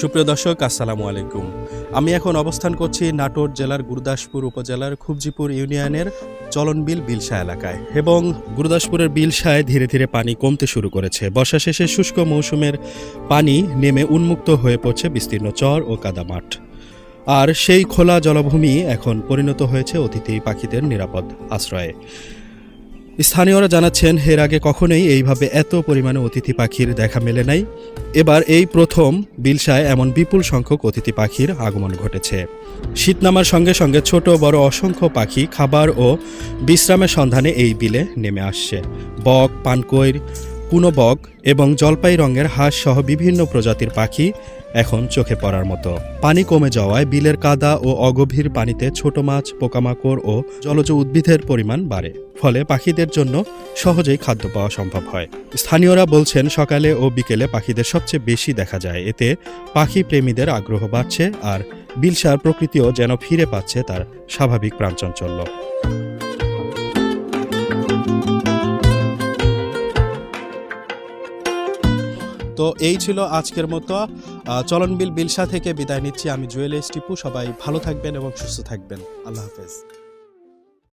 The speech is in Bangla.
সুপ্রিয় দর্শক, আসসালামু আলাইকুম। আমি এখন অবস্থান করছি নাটোর জেলার গুরুদাসপুর উপজেলার খুবজিপুর ইউনিয়নের চলনবিল বিলসা এলাকায় এবং গুরুদাসপুরের বিলসায় ধীরে ধীরে পানি কমতে শুরু করেছে। বর্ষা শেষে শুষ্ক মৌসুমের পানি নেমে উন্মুক্ত হয়ে পড়ছে বিস্তীর্ণ চর ও কাদামাঠ। আর সেই খোলা জলভূমি এখন পরিণত হয়েছে অতিথি পাখিদের নিরাপদ আশ্রয়ে। স্থানীয়রা জানাচ্ছেন, এর আগে কখনোই এইভাবে এত পরিমাণে অতিথি পাখির দেখা মেলে নাই। এবার এই প্রথম বিলসায় এমন বিপুল সংখ্যক অতিথি পাখির আগমন ঘটেছে। শীত নামার সঙ্গে সঙ্গে ছোট বড় অসংখ্য পাখি, খাবার ও বিশ্রামের সন্ধানে এই বিলে নেমে আসছে। বক, পানকৈর কুনো বক এবং জলপাই রঙের হাঁস সহ বিভিন্ন প্রজাতির পাখি এখন চোখে পড়ার মতো। পানি কমে যাওয়ায় বিলের কাদা ও অগভীর পানিতে ছোট মাছ, পোকামাকড় ও জলজ উদ্ভিদের পরিমাণ বাড়ে। ফলে পাখিদের জন্য সহজেই খাদ্য পাওয়া সম্ভব হয়। স্থানীয়রা বলছেন, সকালে ও বিকেলে পাখিদের সবচেয়ে বেশি দেখা যায়। এতে পাখি প্রেমীদের আগ্রহ বাড়ছে আর বিলসার প্রকৃতিও যেন ফিরে পাচ্ছে তার স্বাভাবিক প্রাণচঞ্চল্য। তো এই ছিল আজকের মতো। চলনবিল বিলসা থেকে বিদায় নিচ্ছি। আমি জুয়েল এস টিপু। সবাই ভালো থাকবেন এবং সুস্থ থাকবেন। আল্লাহ হাফেজ।